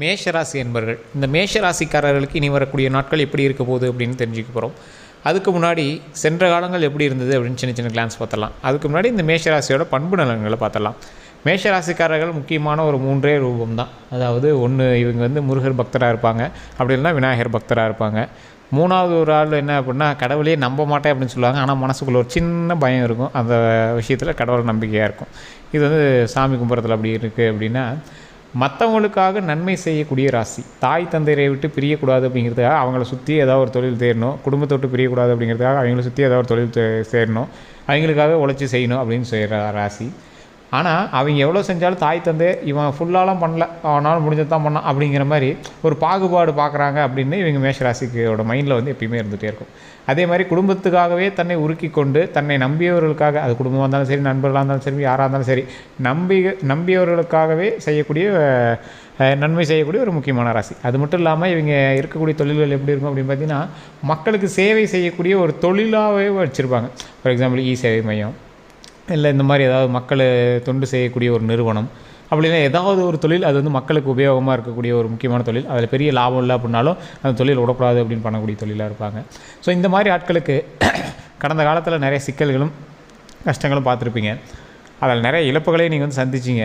மேஷராசி என்பர்கள். இந்த மேஷராசிக்காரர்களுக்கு இனி வரக்கூடிய நாட்கள் எப்படி இருக்க போகுது அப்படின்னு தெரிஞ்சுக்க போகிறோம் அதுக்கு முன்னாடி சென்ற காலங்கள் எப்படி இருந்தது அப்படின்னு சின்ன சின்ன கிளான்ஸ் பார்த்தலாம் அதுக்கு முன்னாடி இந்த மேஷராசியோட பண்பு நலன்களை பார்த்தலாம் மேஷராசிக்காரர்கள் முக்கியமான ஒரு மூன்றே ரூபம் தான் அதாவது ஒன்று இவங்க வந்து முருகர் பக்தராக இருப்பாங்க. அப்படி இல்லைன்னா விநாயகர் பக்தராக இருப்பாங்க. மூணாவது ஒரு ஆள் என்ன அப்படின்னா கடவுளே நம்ப மாட்டேன் அப்படின்னு சொல்லுவாங்க. ஆனால் மனசுக்குள்ளே ஒரு சின்ன பயம் இருக்கும். அந்த விஷயத்தில் கடவுள் நம்பிக்கையாக இருக்கும். இது வந்து சாமி கும்புறத்தில் அப்படி இருக்குது அப்படின்னா மற்றவங்களுக்காக நன்மை செய்யக்கூடிய ராசி. தாய் தந்தையரை விட்டு பிரியக்கூடாது அப்படிங்கிறதுக்காக அவங்கள சுற்றி ஏதாவது ஒரு தொழில் தேரணும். குடும்பத்தை விட்டு பிரியக்கூடாது அப்படிங்கிறதுக்காக அவங்கள சுற்றி ஏதாவது ஒரு தொழில் சேரணும். அவங்களுக்காக உழைச்சி செய்யணும் அப்படின்னு செய்கிற ராசி. ஆனால் அவங்க எவ்வளோ செஞ்சாலும் தாய் தந்தை இவன் ஃபுல்லாலாம் பண்ணல. அவனால் முடிஞ்சது தான் பண்ணான் அப்படிங்கிற மாதிரி ஒரு பாகுபாடு பார்க்குறாங்க அப்படின்னு இவங்க மேஷராசிக்கோட மைண்டில் வந்து எப்பயுமே இருந்துகிட்டே இருக்கும். அதே மாதிரி குடும்பத்துக்காகவே தன்னை உருக்கி கொண்டு தன்னை நம்பியவர்களுக்காக அது குடும்பமாக இருந்தாலும் சரி நண்பர்களாக இருந்தாலும் சரி யாராக இருந்தாலும் சரி நம்பி நம்பியவர்களுக்காகவே செய்யக்கூடிய நன்மை செய்யக்கூடிய ஒரு முக்கியமான ராசி. அது மட்டும் இல்லாமல் இவங்க இருக்கக்கூடிய தொழில்கள் எப்படி இருக்கும் அப்படின்னு பார்த்தீங்கன்னா மக்களுக்கு சேவை செய்யக்கூடிய ஒரு தொழிலாகவே வச்சுருப்பாங்க. ஃபார் எக்ஸாம்பிள் இ சேவை மையம் இல்லை இந்த மாதிரி ஏதாவது மக்களை தொண்டு செய்யக்கூடிய ஒரு நிறுவனம். அப்படின்னா ஏதாவது ஒரு தொழில் அது வந்து மக்களுக்கு உபயோகமாக இருக்கக்கூடிய ஒரு முக்கியமான தொழில். அதில் பெரிய லாபம் இல்லை அப்படின்னாலும் அந்த தொழில் விடக்கூடாது அப்படின்னு பண்ணக்கூடிய தொழிலாக இருப்பாங்க. ஸோ இந்த மாதிரி ஆட்களுக்கு கடந்த காலத்தில் நிறைய சிக்கல்களும் கஷ்டங்களும் பார்த்துருப்பீங்க. அதில் நிறைய இழப்புகளையும் நீங்கள் வந்து சந்திச்சிங்க.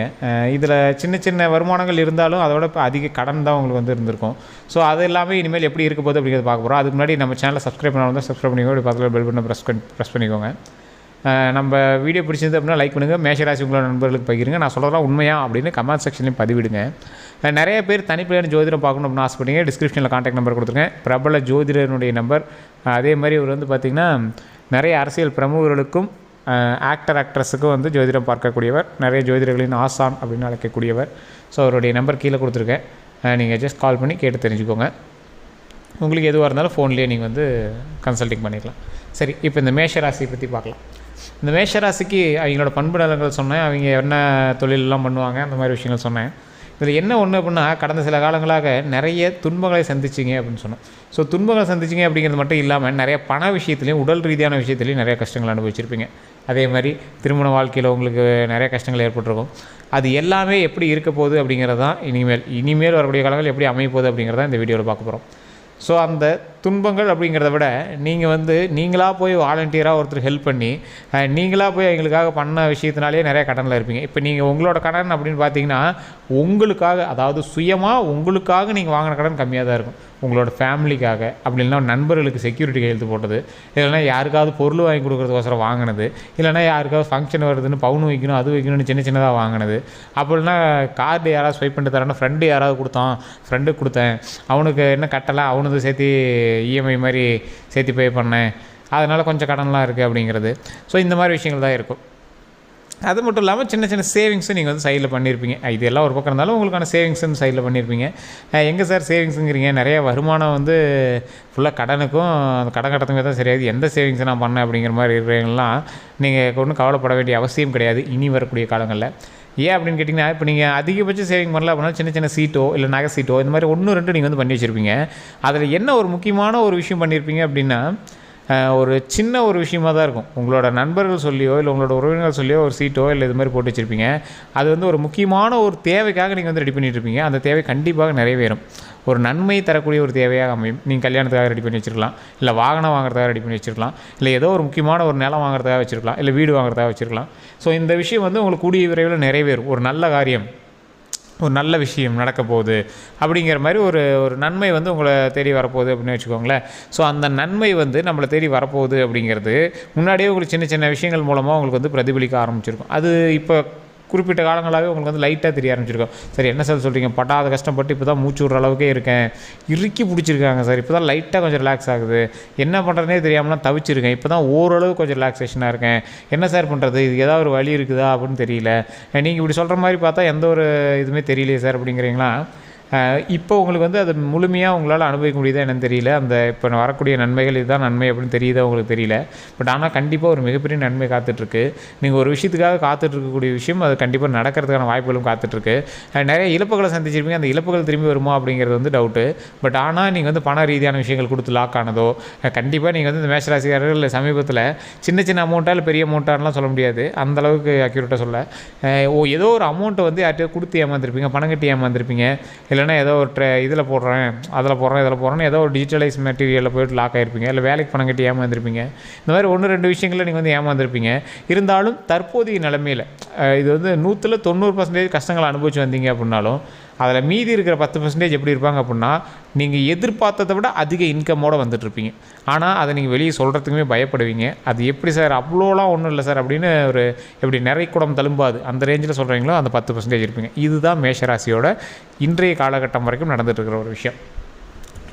இதில் சின்ன சின்ன வருமானங்கள் இருந்தாலும் அதோட இப்போ அதிக கடன் தான் உங்களுக்கு வந்து இருந்திருக்கும். ஸோ அது எல்லாமே இனிமேல் எப்படி இருக்க போகுது அப்படிங்கிறத பார்க்க போகிறோம் அதுக்கு முன்னாடி நம்ம சேனலை சப்ஸ்கிரைப் பண்ணாலும் தான் சப்ஸ்கிரைப் பண்ணிக்கோங்க. பக்கத்தில் பெல் பண்ண ப்ரெஸ் ப்ரெஸ் பண்ணிக்கோங்க. நம்ம வீடியோ பிடிச்சிருந்து அப்படின்னா லைக் பண்ணுங்கள் மேஷராசி உங்களோட நண்பர்களுக்கு பகிருங்க. நான் சொல்கிறதெல்லாம் உண்மையா அப்படின்னு கமெண்ட் செக்ஷன்லையும் பதிவிடுங்க. நிறைய பேர் தனிப்படையான ஜோதிடம் பார்க்கணும் அப்படின்னு ஆசைப்பட்டீங்க டிஸ்கிரிப்ஷனில் காண்டாக்ட் நம்பர் கொடுத்துருக்கேன் பிரபல ஜோதிடனுடைய நம்பர் அதே மாதிரி இவர் வந்து பார்த்திங்கன்னா நிறைய அரசியல் பிரமுகர்களுக்கும் ஆக்டர் ஆக்ட்ரஸுக்கும் வந்து ஜோதிடம் பார்க்கக்கூடியவர். நிறைய ஜோதிடர்களின் ஆசான் அப்படின்னு அழைக்கக்கூடியவர். ஸோ அவருடைய நம்பர் கீழே கொடுத்துருக்கேன். நீங்கள் ஜஸ்ட் கால் பண்ணி கேட்டு தெரிஞ்சுக்கோங்க. உங்களுக்கு எதுவாக இருந்தாலும் ஃபோன்லேயே நீங்கள் வந்து கன்சல்டிங் பண்ணிக்கலாம். சரி இப்போ இந்த மேஷ ராசியை பற்றி பார்க்கலாம். இந்த மேஷ ராசிக்கு அவங்களோட பண்பு நலங்கள் சொன்னேன். அவங்க என்ன தொழிலெல்லாம் பண்ணுவாங்க அந்த மாதிரி விஷயங்கள் சொன்னேன். இதில் என்ன ஒன்று அப்படின்னா கடந்த சில காலங்களாக நிறைய துன்பங்களை சந்திச்சிங்க அப்படின்னு சொன்னோம். ஸோ துன்பங்களை சந்திச்சிங்க அப்படிங்கிறது மட்டும் இல்லாமல் நிறைய பண விஷயத்துலையும் உடல் ரீதியான விஷயத்துலையும் நிறைய கஷ்டங்கள் அனுபவிச்சிருப்பீங்க. அதே மாதிரி திருமண வாழ்க்கையில் உங்களுக்கு நிறைய கஷ்டங்கள் ஏற்பட்டிருக்கும். அது எல்லாமே எப்படி இருக்க போகுது அப்படிங்கிறது தான் இனிமேல் இனிமேல் வரக்கூடிய காலங்கள் எப்படி அமைய போகுது அப்படிங்கிறத இந்த வீடியோவில் பார்க்க போகிறோம் ஸோ அந்த துன்பங்கள் அப்படிங்கிறத விட நீங்கள் வந்து நீங்களாக போய் வாலண்டியராக ஒருத்தர் ஹெல்ப் பண்ணி நீங்களாக போய் எங்களுக்காக பண்ண விஷயத்தினாலே நிறைய கடனில் இருப்பீங்க. இப்போ நீங்கள் உங்களோட கடன் அப்படின்னு பார்த்தீங்கன்னா உங்களுக்காக அதாவது சுயமாக உங்களுக்காக நீங்கள் வாங்கின கடன் கம்மியாக தான் இருக்கும். உங்களோட ஃபேமிலிக்காக அப்படி இல்லைன்னா நண்பர்களுக்கு செக்யூரிட்டி கையெழுத்து போட்டது இல்லைன்னா யாருக்காவது பொருள் வாங்கி கொடுக்குறதுக்கோசரம் வாங்கினது இல்லைன்னா யாருக்காவது ஃபங்க்ஷன் வருதுன்னு பவுன் வைக்கணும் அது வைக்கணும்னு சின்ன சின்னதாக வாங்கினது. அப்படின்னா கார்டு யாராவது ஸ்வைப் பண்ணிட்டு தரேன்னா ஃப்ரெண்டு யாராவது கொடுத்தான் ஃப்ரெண்டு கொடுத்தேன் அவனுக்கு என்ன கட்டலை அவனுக்கு சேர்த்து இஎம்ஐ மாதிரி சேர்த்து பே பண்ணேன். அதனால் கொஞ்சம் கடன்லாம் இருக்குது அப்படிங்கிறது. ஸோ இந்த மாதிரி விஷயங்கள் தான் இருக்கும். அது மட்டும் இல்லாமல் சின்ன சின்ன சேவிங்ஸும் நீங்கள் வந்து சைடில் பண்ணியிருப்பீங்க இது எல்லாம் ஒரு பக்கம் இருந்தாலும் உங்களுக்கான சேவிங்ஸும் சைடில் பண்ணியிருப்பீங்க எங்கே சார் சேவிங்ஸுங்கிறீங்க நிறைய வருமானம் வந்து ஃபுல்லாக கடனுக்கும் அந்த கடன் கட்டத்துக்கு தான் சரியாது எந்த சேவிங்ஸ் நான் பண்ணேன் அப்படிங்கிற மாதிரி இருக்கிறவங்களாம் நீங்கள் ஒன்றும் கவலைப்பட வேண்டிய அவசியம் கிடையாது. இனி வரக்கூடிய காலங்களில். ஏன் அப்படின்னு கேட்டிங்கன்னா இப்போ நீங்கள் அதிகபட்ச சேவிங் பண்ணல அப்படின்னா சின்ன சின்ன சீட்டோ இல்லை நகை சீட்டோ இந்த மாதிரி ஒன்று ரெண்டு நீங்கள் வந்து பண்ணி வச்சுருப்பீங்க. அதில் என்ன ஒரு முக்கியமான ஒரு விஷயம் பண்ணியிருப்பீங்க அப்படின்னா ஒரு சின்ன ஒரு விஷயமா தான் இருக்கும். உங்களோட நண்பர்கள் சொல்லியோ இல்லை உங்களோட உறவினர்கள் சொல்லியோ ஒரு சீட்டோ இல்லை இது மாதிரி போட்டு வச்சுருப்பீங்க. அது வந்து ஒரு முக்கியமான ஒரு தேவைக்காக நீங்கள் வந்து ரெடி பண்ணிட்டு இருப்பீங்க. அந்த தேவை கண்டிப்பாக நிறைவேறும். ஒரு நன்மை தரக்கூடிய ஒரு தேவையாக அமையும். நீங்கள் கல்யாணத்துக்காக ரெடி பண்ணி வச்சிருக்கலாம். இல்லை வாகனம் வாங்குறதுக்காக ரெடி பண்ணி வச்சிருக்கலாம். இல்லை ஏதோ ஒரு முக்கியமான ஒரு நிலம் வாங்குறதுக்காக வச்சுருக்கலாம். இல்லை வீடு வாங்குறதுக்காக வச்சுருக்கலாம். ஸோ இந்த விஷயம் வந்து உங்களுக்கு கூடிய விரைவில் நிறைவேறும். ஒரு நல்ல காரியம். ஒரு நல்ல விஷயம் நடக்க போகுது அப்படிங்கிற மாதிரி ஒரு ஒரு நன்மை வந்து உங்களை தேடி வரப்போகுது அப்படின்னு வச்சுக்கோங்களேன். ஸோ அந்த நன்மை வந்து நம்மளை தேடி வரப்போகுது அப்படிங்கிறது முன்னாடியே உங்களுக்கு சின்ன சின்ன விஷயங்கள் மூலமாக உங்களுக்கு வந்து பிரதிபலிக்க ஆரம்பிச்சிருக்கும். அது இப்போ குறிப்பிட்ட காலங்களாகவே உங்களுக்கு வந்து லைட்டாக தெரிய ஆரம்பிச்சிருக்கோம். சரி என்ன சார் சொல்கிறீங்க பட்டாத கஷ்டப்பட்டு இப்போ தான் மூச்சு விடுற அளவுக்கே இருக்கேன். இறுக்கி பிடிச்சிருக்காங்க சார். இப்போ தான் லைட்டாக கொஞ்சம் ரிலாக்ஸ் ஆகுது. என்ன பண்ணுறதுனே தெரியாமலாம் தவிச்சிருக்கேன். இப்போ தான் ஓரளவு கொஞ்சம் ரிலாக்ஸேஷனாக இருக்கேன். என்ன சார் பண்ணுறது இது ஏதாவது ஒரு வழி இருக்குதா அப்படின்னு தெரியல. நீங்கள் இப்படி சொல்கிற மாதிரி பார்த்தா எந்த ஒரு இதுவுமே தெரியலையே சார் அப்படிங்கிறீங்களா? இப்போ உங்களுக்கு வந்து அது முழுமையாக உங்களால் அனுபவிக்க முடியுதா என்னன்னு தெரியல. அந்த இப்போ வரக்கூடிய நன்மைகள் இதுதான் நன்மை அப்படின்னு தெரியுதா உங்களுக்கு தெரியல. பட் ஆனால் கண்டிப்பாக ஒரு மிகப்பெரிய நன்மை காத்துட்ருக்கு. நீங்கள் ஒரு விஷயத்துக்காக காத்துட்டு இருக்கக்கூடிய விஷயம் அது கண்டிப்பாக நடக்கிறதுக்கான வாய்ப்புகளும் காத்துட்ருக்கு. நிறைய இழப்புகளை சந்திச்சிருப்பீங்க. அந்த இழப்புகள் திரும்பி வருமா அப்படிங்கிறது வந்து டவுட்டு பட் ஆனால் நீங்கள் வந்து பண ரீதியான விஷயங்கள் கொடுத்து லாக் ஆனதோ கண்டிப்பாக நீங்கள் வந்து இந்த மேஷராசிக்காரர்கள் சமீபத்தில் சின்ன சின்ன அமௌண்ட்டாக இல்லை பெரிய அமௌண்ட்டாலாம் சொல்ல முடியாது. அந்த அளவுக்கு அக்யூரேட்டாக சொல்ல. ஓ ஏதோ ஒரு அமௌண்ட்டை வந்து யார்கிட்டயோ கொடுத்து ஏமாந்துருப்பீங்க பணம் கட்டி ஏமாந்துருப்பீங்க இல்லைன்னா ஏதோ ஒரு ட்ரே இதில் போடுறேன் அதில் போடுறேன் இதில் போடுறேன்னு ஏதோ ஒரு டிஜிட்டலைஸ் மெட்டீரியலில் போய்ட்டு லாக் ஆகிருப்பீங்க இல்லை வேலைக்கு பணம் கட்டி ஏமாந்துருப்பீங்க. இந்த மாதிரி ஒன்று ரெண்டு விஷயங்களில் நீங்கள் வந்து ஏமாந்துருப்பீங்க. இருந்தாலும் தற்போதைய நிலைமையில் இது வந்து நூற்றில் தொண்ணூறு பர்சன்டேஜ் கஷ்டங்களை அனுபவிச்சு வந்தீங்க அப்படின்னாலும் அதில் மீதி இருக்கிற பத்து பர்சன்டேஜ் எப்படி இருப்பாங்க அப்படின்னா நீங்கள் எதிர்பார்த்ததை விட அதிக இன்கமோடு வந்துட்டுருப்பீங்க ஆனால் அதை நீங்கள் வெளியே சொல்கிறதுக்குமே பயப்படுவீங்க. அது எப்படி சார் அவ்வளோலாம் ஒன்றும் இல்லை சார் அப்படின்னு ஒரு எப்படி நிறை குடம் தழும்பாது. அந்த ரேஞ்சில் சொல்கிறீங்களோ அந்த பத்து பர்சன்டேஜ் இருப்பீங்க. இதுதான் மேஷராசியோட இன்றைய காலகட்டம் வரைக்கும் நடந்துட்டு இருக்கிற ஒரு விஷயம்.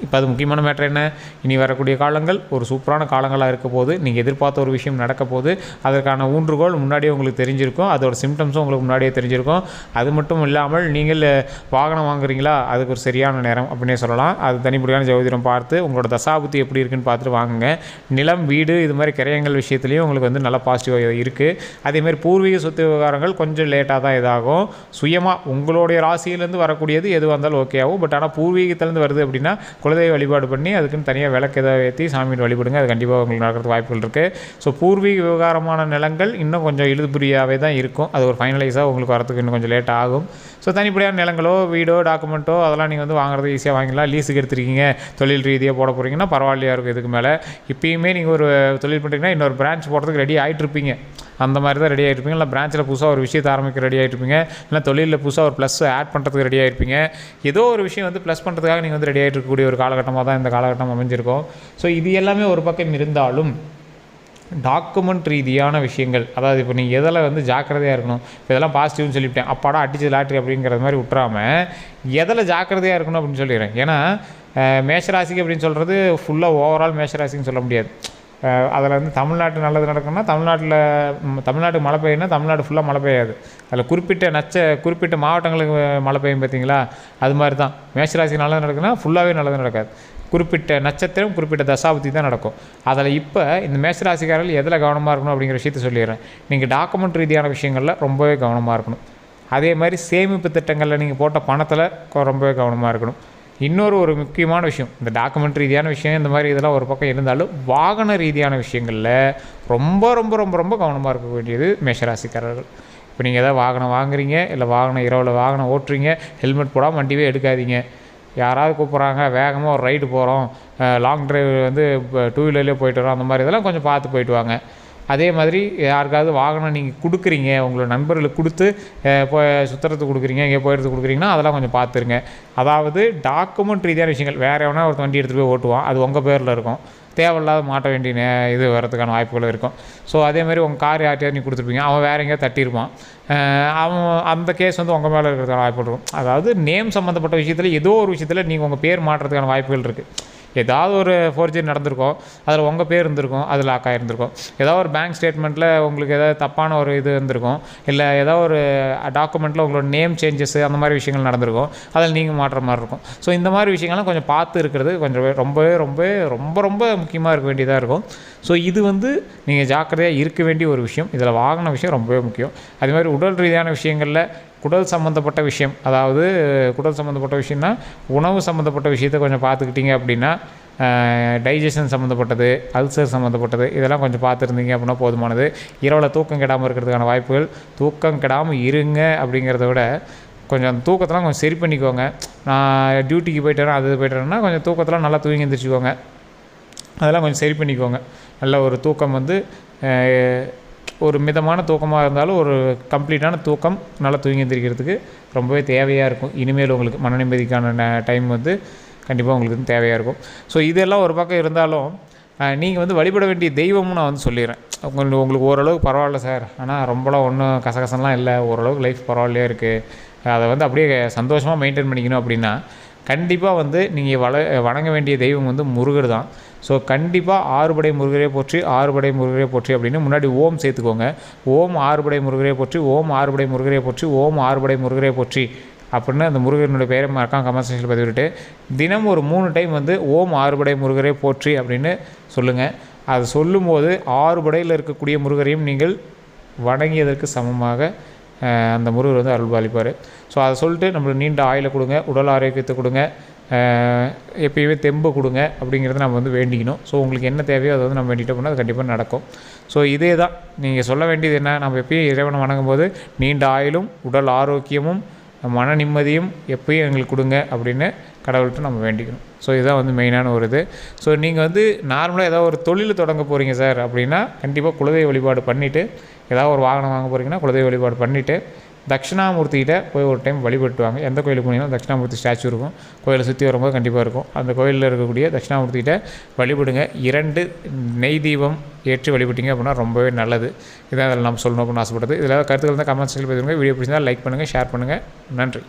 இப்போ அது முக்கியமான மேட்ரு என்ன? இனி வரக்கூடிய காலங்கள் ஒரு சூப்பரான காலங்களாக இருக்க போது நீங்கள் எதிர்பார்த்த ஒரு விஷயம் நடக்க போது அதற்கான ஊன்றுகோல் முன்னாடியே உங்களுக்கு தெரிஞ்சிருக்கும் அதோட சிம்டம்ஸும் உங்களுக்கு முன்னாடியே தெரிஞ்சிருக்கும். அது மட்டும் இல்லாமல் நீங்கள் வாகனம் வாங்குறீங்களா? அதுக்கு ஒரு சரியான நேரம் அப்படின்னே சொல்லலாம். அது தனிப்படியான ஜோதிடம் பார்த்து உங்களோட தசாபுத்தி எப்படி இருக்குன்னு பார்த்துட்டு வாங்குங்க. நிலம் வீடு இது மாதிரி கிரயங்கள் விஷயத்துலையும் உங்களுக்கு வந்து நல்லா பாசிட்டிவாக இருக்குது அதேமாதிரி பூர்வீக சொத்து விவகாரங்கள் கொஞ்சம் லேட்டாக தான் இதாகும். சுயமாக உங்களுடைய ராசியிலேருந்து வரக்கூடியது எதுவாக இருந்தாலும் ஓகே ஆகும். பட் ஆனால் பூர்வீகத்திலேருந்து வருது அப்படின்னா குலதெய்வ வழிபாடு பண்ணி அதுக்குன்னு தனியாக விளக்கு ஏதாவது ஏற்றி சாமியின் வழிபடுங்க. அது கண்டிப்பாக உங்களுக்கு நடக்கிறதுக்கு வாய்ப்புகள் இருக்குது ஸோ பூர்வீக விவகாரமான நிலங்கள் இன்னும் கொஞ்சம் இழுதுபுரியாகவே தான் இருக்கும். அது ஒரு ஃபைனலைஸாக உங்களுக்கு வரதுக்கு இன்னும் கொஞ்சம் லேட் ஆகும். ஸோ தனிப்படியான நிலங்களோ வீடோ டாக்குமெண்ட்டோ அதெல்லாம் நீங்கள் வந்து வாங்குறது ஈஸியாக வாங்கிக்கலாம். லீஸுக்கு எடுத்துருக்கீங்க. தொழில் ரீதியாக போட போகிறீங்கன்னா பரவாயில்லையா இருக்கும் இதுக்கு மேலே. இப்பயுமே நீங்கள் ஒரு தொழில் பண்ணுறீங்கன்னா இன்னொரு பிரான்ச் போடுறதுக்கு ரெடி ஆகிட்டு இருப்பீங்க அந்த மாதிரி தான் ரெடி ஆகிருப்பீங்க இல்லை பிரான்ச்சில் புதுசாக ஒரு விஷயத்தை ஆரம்பிக்க ரெடி ஆகிருப்பீங்க இல்லை தொழிலில் புதுசாக ஒரு ப்ளஸ் ஆட் பண்ணுறதுக்கு ரெடி ஆகிருப்பீங்க ஏதோ ஒரு விஷயம் வந்து ப்ளஸ் பண்ணுறதுக்காக நீங்கள் வந்து ரெடி ஆகிட்டு இருக்கக்கூடிய ஒரு காலகட்டமாக தான் இந்த காலகட்டம் அமைஞ்சிருக்கும். ஸோ இது எல்லாமே ஒரு பக்கம் இருந்தாலும் டாக்குமெண்ட் ரீதியான விஷயங்கள் அதாவது இப்போ நீங்கள் எதில் வந்து ஜாக்கிரதையாக இருக்கணும் இப்போ இதெல்லாம் பாசிட்டிவ்னு சொல்லிவிட்டேன் அப்பாடா அடிச்சது லாட்ரி அப்படிங்கிறது மாதிரி விட்டுறாமல் எதில் ஜாக்கிரதையாக இருக்கணும் அப்படின்னு சொல்லிடுறேன். ஏன்னா மேஷராசிக்கு அப்படின்னு சொல்கிறது ஃபுல்லாக ஓவரால் மேஷராசின்னு சொல்ல முடியாது. அதில் வந்து தமிழ்நாட்டு நல்லது நடக்கும்னா தமிழ்நாட்டில் தமிழ்நாட்டுக்கு மழை பெய்யும்னா தமிழ்நாடு ஃபுல்லாக மழை பெய்யாது. அதில் குறிப்பிட்ட நச்ச குறிப்பிட்ட மாவட்டங்களுக்கு மழை பெய்யும் பார்த்தீங்களா அது மாதிரி தான் மேஷராசிக்கு நல்லது நடக்குன்னா ஃபுல்லாகவே நல்லது நடக்காது. குறிப்பிட்ட நட்சத்திரம் குறிப்பிட்ட தசாபதி தான் நடக்கும். அதில் இப்போ இந்த மேஷராசிக்காரர்கள் எதில் கவனமாக இருக்கணும் அப்படிங்கிற விஷயத்த சொல்லிடுறேன். நீங்கள் டாக்குமெண்ட் ரீதியான விஷயங்களில் ரொம்பவே கவனமாக இருக்கணும். அதே மாதிரி சேமிப்பு திட்டங்களில் நீங்கள் போட்ட பணத்தில் ரொம்பவே கவனமாக இருக்கணும். இன்னொரு ஒரு முக்கியமான விஷயம் இந்த டாக்குமெண்ட் ரீதியான விஷயம் இந்த மாதிரி இதெல்லாம் ஒரு பக்கம் இருந்தாலும் வாகன ரீதியான விஷயங்களில் ரொம்ப ரொம்ப ரொம்ப ரொம்ப கவனமாக இருக்க வேண்டியது மேஷராசிக்காரர்கள். இப்போ நீங்கள் எதாவது வாகனம் வாங்குறீங்க இல்லை வாகனம் இரவில் வாகனம் ஓட்டுறீங்க ஹெல்மெட் போடாமல் வண்டியே எடுக்காதீங்க. யாராவது கூப்பிட்றாங்க வேகமாக ஒரு ரைடு போகிறோம் லாங் டிரைவ் வந்து டூ வீலர்லேயே போயிட்டு வரோம் அந்த மாதிரி இதெல்லாம் கொஞ்சம் பார்த்து போயிட்டு வாங்க. அதே மாதிரி யாருக்காவது வாகனம் நீங்கள் கொடுக்குறீங்க உங்களோட நண்பர்களுக்கு கொடுத்து அஹ், போய் சுற்றுறதுக்கு கொடுக்குறீங்க எங்கே போயிடுறது கொடுக்குறீங்கன்னா அதெல்லாம் கொஞ்சம் பார்த்துருங்க அதாவது டாக்குமெண்ட் ரீதியான விஷயங்கள் வேறு எவனா ஒருத்தன் வண்டி எடுத்துகிட்டு போய் ஓட்டுவான் அது உங்கள் பேரில் இருக்கும். தேவையில்லாத மாட்ட வேண்டிய நே- இது வரதுக்கான வாய்ப்புகள் இருக்கும். ஸோ அதேமாதிரி உங்கள் கார் யார்ட்டையாவது நீ கொடுத்துருப்பீங்க அவன் வேற எங்கேயாவது தட்டியிருப்பான். அவன் அந்த கேஸ் வந்து உங்கள் மேலே இருக்கிறதுக்கான வாய்ப்பு இருக்கும். அதாவது நேம் சம்மந்தப்பட்ட விஷயத்தில் ஏதோ ஒரு விஷயத்தில் நீங்கள் உங்கள் பேர் மாற்றுறதுக்கான வாய்ப்புகள் இருக்குது ஏதாவது ஒரு ஃபோர்ஜரி நடந்திருக்கும் அதில் உங்கள் பேர் இருந்திருக்கும் அது லாக் ஆகிருந்திருக்கும் ஏதாவது ஒரு பேங்க் ஸ்டேட்மெண்ட்டில் உங்களுக்கு ஏதாவது தப்பான ஒரு இது இருந்திருக்கும் இல்லை ஏதாவது ஒரு டாக்குமெண்ட்டில் உங்களோட நேம் சேஞ்சஸ் அந்த மாதிரி விஷயங்கள் நடந்திருக்கும் அதில் நீங்கள் மாற்றுற மாதிரி இருக்கும். ஸோ இந்த மாதிரி விஷயங்கள்லாம் கொஞ்சம் பார்த்து இருக்கிறது கொஞ்சம் ரொம்பவே ரொம்ப ரொம்ப ரொம்ப முக்கியமாக இருக்க வேண்டியதாக இருக்கும். ஸோ இது வந்து நீங்கள் ஜாக்கிரதையாக இருக்க வேண்டிய ஒரு விஷயம். இதில் வாங்கின விஷயம் ரொம்பவே முக்கியம். அதே மாதிரி உடல் ரீதியான விஷயங்களில் குடல் சம்மந்தப்பட்ட விஷயம். அதாவது குடல் சம்மந்தப்பட்ட விஷயம்னா உணவு சம்மந்தப்பட்ட விஷயத்தை கொஞ்சம் பார்த்துக்கிட்டிங்க அப்படின்னா டைஜஷன் சம்மந்தப்பட்டது அல்சர் சம்மந்தப்பட்டது இதெல்லாம் கொஞ்சம் பார்த்துருந்தீங்க அப்படின்னா போதுமானது. இரவில் தூக்கம் கெடாமல் இருக்கிறதுக்கான வாய்ப்புகள். தூக்கம் கெடாமல் இருங்க அப்படிங்கிறத விட கொஞ்சம் அந்த தூக்கத்தெல்லாம் கொஞ்சம் சரி பண்ணிக்கோங்க. நான் டியூட்டிக்கு போயிட்டு வரேன் அது போயிட்டேன்னா கொஞ்சம் தூக்கத்தெல்லாம் நல்லா தூங்கி எழுந்திரிச்சிக்கோங்க அதெல்லாம் கொஞ்சம் சரி பண்ணிக்கோங்க. நல்ல ஒரு தூக்கம் வந்து ஒரு மிதமான தூக்கமாக இருந்தாலும் ஒரு கம்ப்ளீட்டான தூக்கம் நல்லா தூங்கி எந்திரிக்கிறதுக்கு ரொம்பவே தேவையாக இருக்கும். இனிமேல் உங்களுக்கு மன நிம்மதிக்கான டைம் வந்து கண்டிப்பாக உங்களுக்கு வந்து தேவையாக இருக்கும். ஸோ இதெல்லாம் ஒரு பக்கம் இருந்தாலும் நீங்கள் வந்து வழிபட வேண்டிய தெய்வமும் நான் வந்து சொல்லிடுறேன். உங்களுக்கு உங்களுக்கு ஓரளவுக்கு பரவாயில்ல சார். ஆனால் ரொம்பலாம் ஒன்றும் கசகசம்லாம் இல்லை. ஓரளவுக்கு லைஃப் பரவாயில்லையே இருக்குது அதை வந்து அப்படியே சந்தோஷமாக மெயின்டைன் பண்ணிக்கணும் அப்படின்னா கண்டிப்பாக வந்து நீங்கள் வள வணங்க வேண்டிய தெய்வம் வந்து முருகர் தான். ஸோ கண்டிப்பாக ஆறுபடை முருகரே போற்றி ஆறுபடை முருகரே போற்றி அப்படின்னு முன்னாடி ஓம் சேர்த்துக்கோங்க. ஓம் ஆறுபடை முருகரே போற்றி ஓம் ஆறுபடை முருகரே போற்றி ஓம் ஆறுபடை முருகரே போற்றி அப்படின்னு அந்த முருகனுடைய பேரை மறக்காம கமெண்ட் செக்ஷனில் பதிவிட்டு தினம் ஒரு மூணு டைம் வந்து ஓம் ஆறுபடை முருகரே போற்றி அப்படின்னு சொல்லுங்கள் அது சொல்லும்போது ஆறுபடையில் இருக்கக்கூடிய முருகரையும் நீங்கள் வணங்கியதற்கு சமமாக அந்த முருகர் வந்து அருள் பாலிப்பார். ஸோ அதை சொல்லிட்டு நம்மளுக்கு நீண்ட ஆயுளை கொடுங்க உடல் ஆரோக்கியத்தை கொடுங்க எப்பயுமே தெம்பு கொடுங்க அப்படிங்கிறத நம்ம வந்து வேண்டிக்கணும். ஸோ உங்களுக்கு என்ன தேவையோ அதை வந்து நம்ம வேண்டிட்டு அப்படின்னா அது கண்டிப்பாக நடக்கும். ஸோ இதே தான். நீங்கள் சொல்ல வேண்டியது என்ன? நம்ம எப்பயும் இறைவனை வணங்கும் போது நீண்ட ஆயிலும் உடல் ஆரோக்கியமும் மன நிம்மதியும் எப்பயும் எங்களுக்கு கொடுங்க அப்படின்னு கடவுள்கிட்ட நம்ம வேண்டிக்கணும். ஸோ இதுதான் வந்து மெயினான ஒரு இது. ஸோ நீங்கள் வந்து நார்மலாக ஏதாவது ஒரு தொழில் தொடங்க போகிறீங்க சார் அப்படின்னா கண்டிப்பாக குலதெய்வ வழிபாடு பண்ணிவிட்டு ஏதாவது ஒரு வாகனம் வாங்க போகிறீங்கன்னா குலதெய்வ வழிபாடு பண்ணிவிட்டு தட்சிணாமூர்த்திகிட்ட போய் ஒரு டைம் வழிபட்டுவாங்க. எந்த கோயிலுக்கு போனீங்கன்னா தட்சிணாமூர்த்தி ஸ்டாச்சு இருக்கும். கோயிலை சுற்றி வரும்போது கண்டிப்பாக இருக்கும். அந்த கோயிலில் இருக்கக்கூடிய தட்சிணாமூர்த்திகிட்ட வழிபடுங்க. இரண்டு நெய் தீபம் ஏற்றி வழிபட்டிங்க அப்படின்னா ரொம்பவே நல்லது. இதான் அதில் நம்ம சொல்லணும் அப்படின்னு ஆசைப்படுது இதில் கருத்துக்கள் இருந்தால் கமெண்ட் செக்ஷனில் பேசுங்க வீடியோ பிடிச்சிருந்தால் லைக் பண்ணுங்கள் ஷேர் பண்ணுங்கள் நன்றி.